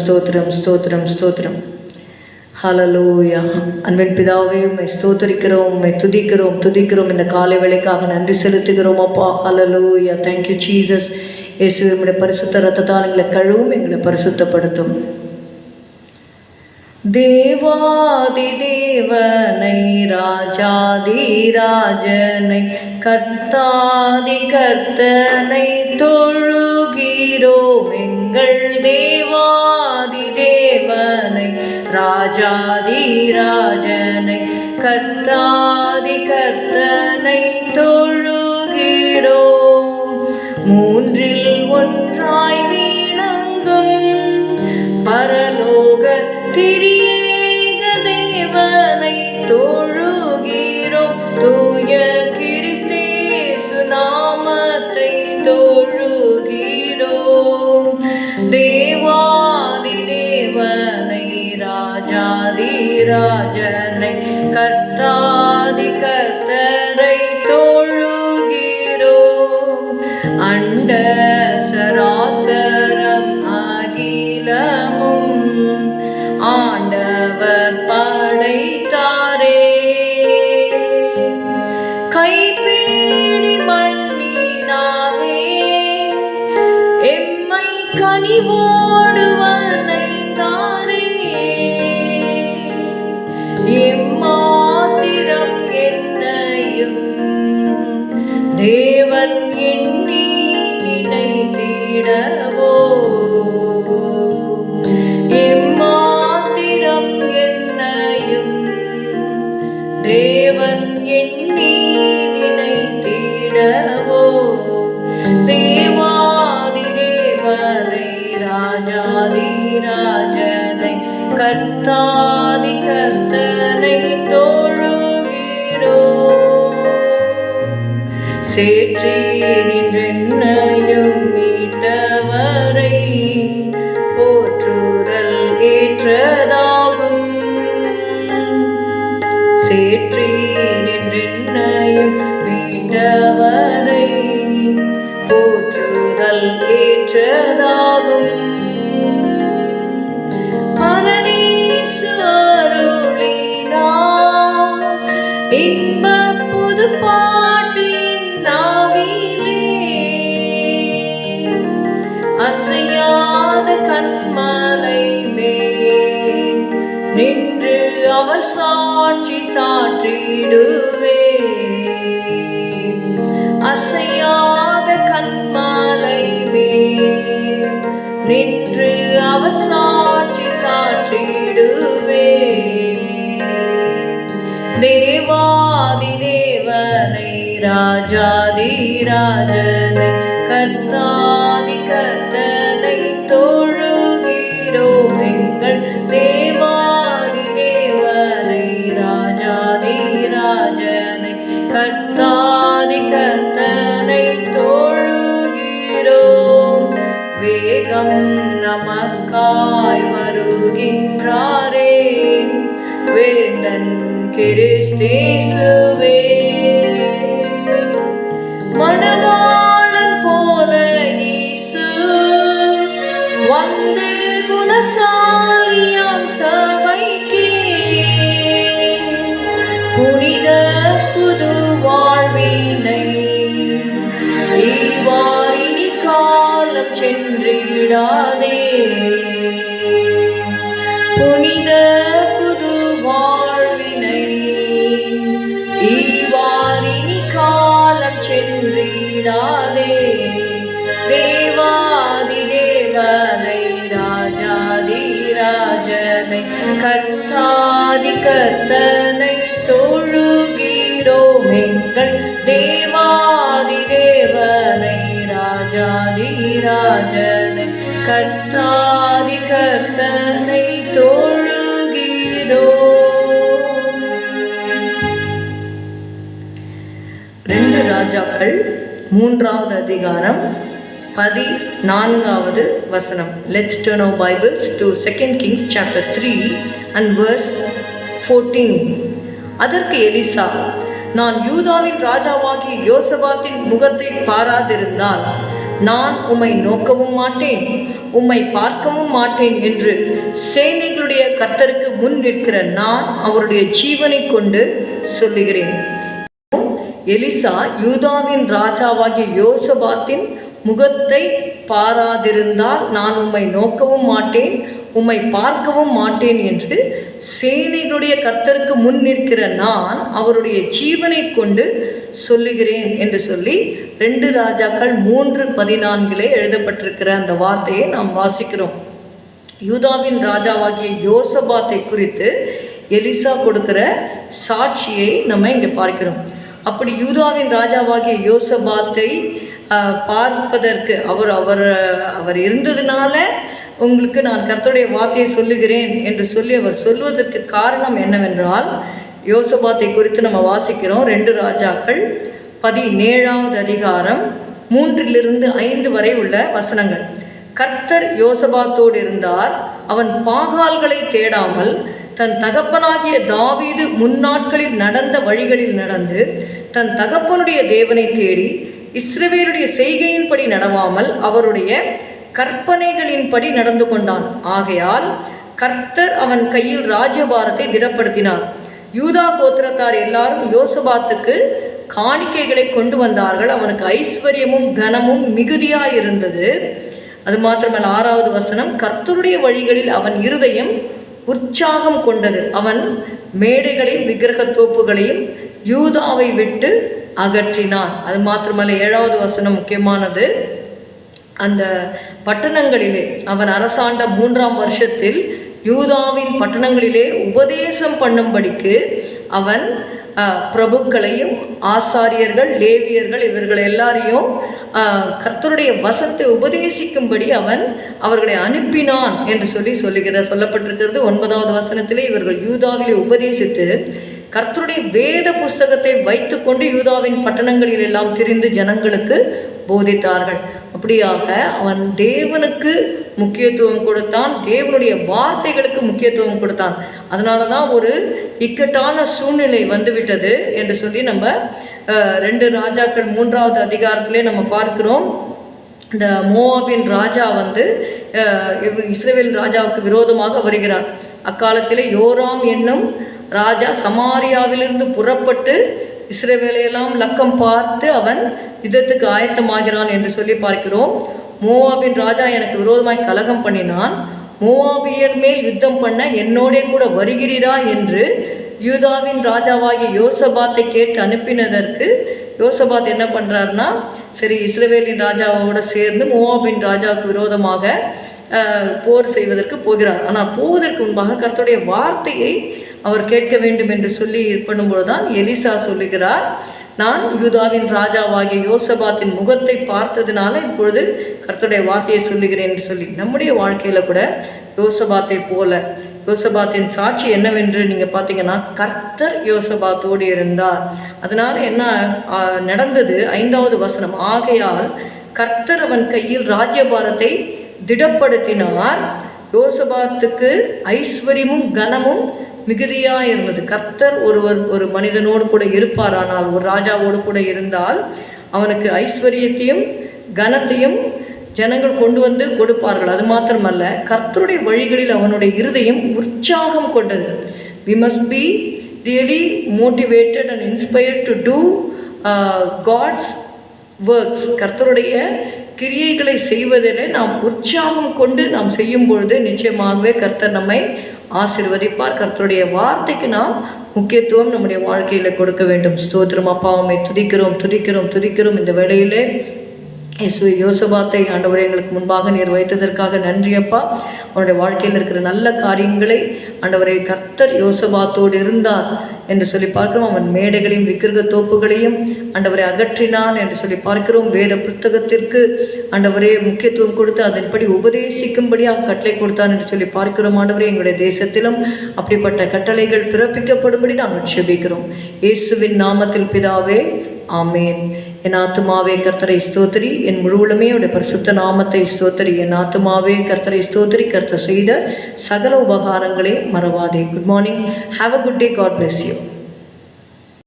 ஸ்தோத்திரம் ஸ்தோத்திரம் ஸ்தோத்திரம். ஹலலூயா அன்பின் பிதாவே உண்மை ஸ்தோத்தரிக்கிறோம் உண்மை துதிக்கிறோம் துதிக்கிறோம். இந்த காலை வேலைக்காக நன்றி செலுத்துகிறோம் அப்பா. ஹலலூயா தேங்க்யூ you ஜீசஸ் இயேசுவே உம்முடைய பரிசுத்த ரத்தத்தால் எங்களை கழுவும் எங்களை பரிசுத்தப்படுத்தும். தேவாதி தேவனை ராஜாதி ராஜனை கர்த்தாதி கர்த்தனை தொழுகிறோம். எங்கள் தேவாதி தேவனை ராஜாதி ராஜனை கர்த்தாதி கர்த்தனை தொழு தேவன் எண்ணி நிலை நினைத்திடவோ? எம்மாத்திரம் என்னையும் தேவன் எண்ணி சேற்றி நின்றென்னையும் மீட்டவரை போற்றுதல் ஏற்றதாகும். சேற்றி நின்றென்னையும் மீட்டவரை போற்றுதல் ஏற்றதாகும். அவர் சாட்சி சாற்றிடுவே அசையாத கண்மாலை மேல் நின்று அவர் சாட்சி சாற்றிடுவே தேவாதி தேவனை ராஜாதி ராஜனை கர்த்தாதி கர் வேகம் நமக்காய் வருகின்றாரே. வேந்தன் கிறிஸ்தேசுவே. கர்த்தனை தொழுகிறோம் எங்கள் தேவாதி தேவனை ராஜாதி ராஜனை கர்த்தாதி கர்த்தனை தொழுகிறோம். ரெண்டு ராஜாக்கள் மூன்றாவது அதிகாரம் பதினான்காவது வசனம். Let's turn off Bibles to second Kings chapter three and verse fourteen அதற்கு எலிசா நான் யூதாவின் ராஜாவாகிய யோசபாத்தின் முகத்தை பாராதிருந்தால் நான் உம்மை நோக்கவும் மாட்டேன் உம்மை பார்க்கவும் மாட்டேன் என்று சேனைகளுடைய கர்த்தருக்கு முன் நிற்கிற நான் அவருடைய ஜீவனை கொண்டு சொல்லுகிறேன். எலிசா யூதாவின் ராஜாவாகிய யோசபாத்தின் முகத்தை பாராதிருந்தால் நான் உம்மை நோக்கவும் மாட்டேன் உம்மை பார்க்கவும் மாட்டேன் என்று சேனைகளுடைய கர்த்தருக்கு முன் நிற்கிற நான் அவருடைய ஜீவனை கொண்டு சொல்லுகிறேன் என்று சொல்லி ரெண்டு ராஜாக்கள் மூன்று பதினான்கிலே எழுதப்பட்டிருக்கிற அந்த வார்த்தையை நாம் வாசிக்கிறோம். யூதாவின் ராஜாவாகிய யோசபாத்தை குறித்து எலிசா கொடுக்கிற சாட்சியை நம்ம இங்கே பார்க்கிறோம். அப்படி யூதாவின் ராஜாவாகிய யோசபாத்தை பார்ப்பதற்கு அவர் அவர் அவர் இருந்ததுனால உங்களுக்கு நான் கர்த்தருடைய வார்த்தையை சொல்லுகிறேன் என்று சொல்லி அவர் சொல்வதற்கு காரணம் என்னவென்றால் யோசபாத்தை குறித்து நம்ம வாசிக்கிறோம். ரெண்டு ராஜாக்கள் பதினேழாவது அதிகாரம் மூன்றிலிருந்து ஐந்து வரை உள்ள வசனங்கள். கர்த்தர் யோசபாத்தோடு இருந்தார். அவன் பாகால்களை தேடாமல் தன் தகப்பனாகிய தாவீது முன்னாட்களில் நடந்த வழிகளில் நடந்து தன் தகப்பனுடைய தேவனை தேடி இஸ்ரவேலுடைய செய்கையின்படி நடவாமல் அவருடைய கற்பனைகளின்படி நடந்து கொண்டான். ஆகையால் கர்த்தர் அவன் கையில் ராஜ்யபாரத்தை திடப்படுத்தினார். யூதா கோத்திரத்தார் எல்லாரும் யோசபாத்துக்கு காணிக்கைகளை கொண்டு வந்தார்கள். அவனுக்கு ஐஸ்வர்யமும் கனமும் மிகுதியாக இருந்தது அது மாத்திரமல்ல ஆறாவது வசனம் கர்த்தருடைய வழிகளில் அவன் இருதயம் உற்சாகம் கொண்டது. அவன் மேடைகளையும் விக்கிரகத் தோப்புகளையும் யூதாவை விட்டு அகற்றினான் அது மாத்திரமல்ல ஏழாவது வசனம் முக்கியமானது. அந்த பட்டணங்களிலே அவன் அரசாண்ட மூன்றாம் வருஷத்தில் யூதாவின் பட்டணங்களிலே உபதேசம் பண்ணும்படிக்கு அவன் பிரபுக்களையும் ஆசாரியர்கள் லேவியர்கள் இவர்கள் எல்லாரையும் கர்த்தருடைய வசத்தை உபதேசிக்கும்படி அவன் அவர்களை அனுப்பினான் என்று சொல்லி சொல்லுகிற சொல்லப்பட்டிருக்கிறது. ஒன்பதாவது வசனத்திலே இவர்கள் யூதாவிலே உபதேசித்து கர்த்தருடைய வேத புஸ்தகத்தை வைத்துக்கொண்டு யூதாவின் பட்டணங்களில் எல்லாம் திரிந்து ஜனங்களுக்கு போதித்தார்கள். அப்படியாக அவன் தேவனுக்கு முக்கியத்துவம் கொடுத்தான் தேவனுடைய வார்த்தைகளுக்கு முக்கியத்துவம் கொடுத்தான். அதனால தான் ஒரு இக்கட்டான சூழ்நிலை வந்துவிட்டது என்று சொல்லி நம்ம ரெண்டு ராஜாக்கள் மூன்றாவது அதிகாரத்திலே நம்ம பார்க்கிறோம். இந்த மோவாபின் ராஜா வந்து அஹ், ராஜாவுக்கு விரோதமாக வருகிறார். அக்காலத்திலே யோராம் என்னும் ராஜா சமாரியாவிலிருந்து புறப்பட்டு இஸ்ரேவேலையெல்லாம் லக்கம் பார்த்து அவன் யுத்தத்துக்கு ஆயத்தமாகிறான் என்று சொல்லி பார்க்கிறோம். மோவாபின் ராஜா எனக்கு விரோதமாய் கலகம் பண்ணினான். மோவாபியர் மேல் யுத்தம் பண்ண என்னோடே கூட வருகிறீரா என்று யூதாவின் ராஜாவாகிய யோசபாத்தை கேட்டு அனுப்பினதற்கு யோசபாத் என்ன பண்ணுறாருனா சரி இஸ்ரேவேலின் ராஜாவோட சேர்ந்து மோவாபின் ராஜாவுக்கு விரோதமாக போர் செய்வதற்கு போகிறார். ஆனால் போவதற்கு முன்பாக கர்த்தருடைய வார்த்தையை அவர் கேட்க வேண்டும் என்று சொல்லி இது பண்ணும்போது தான் எலிசா சொல்லுகிறார் நான் யூதாவின் ராஜாவாகிய யோசபாத்தின் முகத்தை பார்த்ததுனால இப்பொழுது கர்த்தருடைய வார்த்தையை சொல்லுகிறேன் என்று சொல்லி நம்முடைய வாழ்க்கையில் கூட யோசபாத்தை போல யோசபாத்தின் சாட்சி என்னவென்று நீங்கள் பார்த்தீங்கன்னா கர்த்தர் யோசபாத்தோடு இருந்தார். அதனால் என்ன நடந்தது? ஐந்தாவது வசனம் ஆகையால் கர்த்தர் அவன் கையில் ராஜ்யபாரத்தை திடப்படுத்தினார். யோசபாத்துக்கு ஐஸ்வர்யமும் கனமும் மிகுதியாக இருந்தது கர்த்தர் ஒருவர் ஒரு மனிதனோடு கூட இருப்பார் ஆனால் ஒரு ராஜாவோடு கூட இருந்தால் அவனுக்கு ஐஸ்வர்யத்தையும் கனத்தையும் ஜனங்கள் கொண்டு வந்து கொடுப்பார்கள். அது மாத்திரமல்ல கர்த்தருடைய வழிகளில் அவனுடைய இருதயம் உற்சாகம் கொண்டது. We must be really motivated and inspired to do God's works கர்த்தருடைய கிரியைகளை செய்வதில் நாம் உற்சாகம் கொண்டு நாம் செய்யும் பொழுது நிச்சயமாகவே கர்த்தர் நம்மை ஆசிர்வதிப்பார். கர்த்தருடைய வார்த்தைக்கு நாம் முக்கியத்துவம் நம்முடைய வாழ்க்கையில் கொடுக்க வேண்டும். ஸ்தோத்திரம் அப்பா உம்மை துதிக்கிறோம் துதிக்கிறோம் துதிக்கிறோம். இந்த வேளையிலே இயேசு யோசபாத்தை ஆண்டவரை எங்களுக்கு முன்பாக நீர் வைத்ததற்காக நன்றி அப்பா. அவனுடைய வாழ்க்கையில் இருக்கிற நல்ல காரியங்களை ஆண்டவரை கர்த்தர் யோசபாத்தோடு இருந்தார் என்று சொல்லி பார்க்கிறோம். அவன் மேடைகளையும் விக்கிரக தோப்புகளையும் ஆண்டவரை அகற்றினான் என்று சொல்லி பார்க்கிறோம். வேத புத்தகத்திற்கு ஆண்டவரே முக்கியத்துவம் கொடுத்து அதன்படி உபதேசிக்கும்படியாக கட்டளை கொடுத்தான் என்று சொல்லி பார்க்கிறோம். ஆண்டவரே எங்களுடைய தேசத்திலும் அப்படிப்பட்ட கட்டளைகள் பிறப்பிக்கப்படும்படி நாங்கள் செபிக்கிறோம் இயேசுவின் நாமத்தில் பிதாவே ஆமேன். என் ஆத்துமாவே கர்த்தரை ஸ்தோத்திரி. என் முழுவலுமே உடைய பரிசுத்த நாமத்தை ஸ்தோத்திரி. என் ஆத்துமாவே கர்த்தரை ஸ்தோத்திரி. கர்த்தர் செய்த சகல உபகாரங்களே மறவாதே. Good morning have a good day God bless you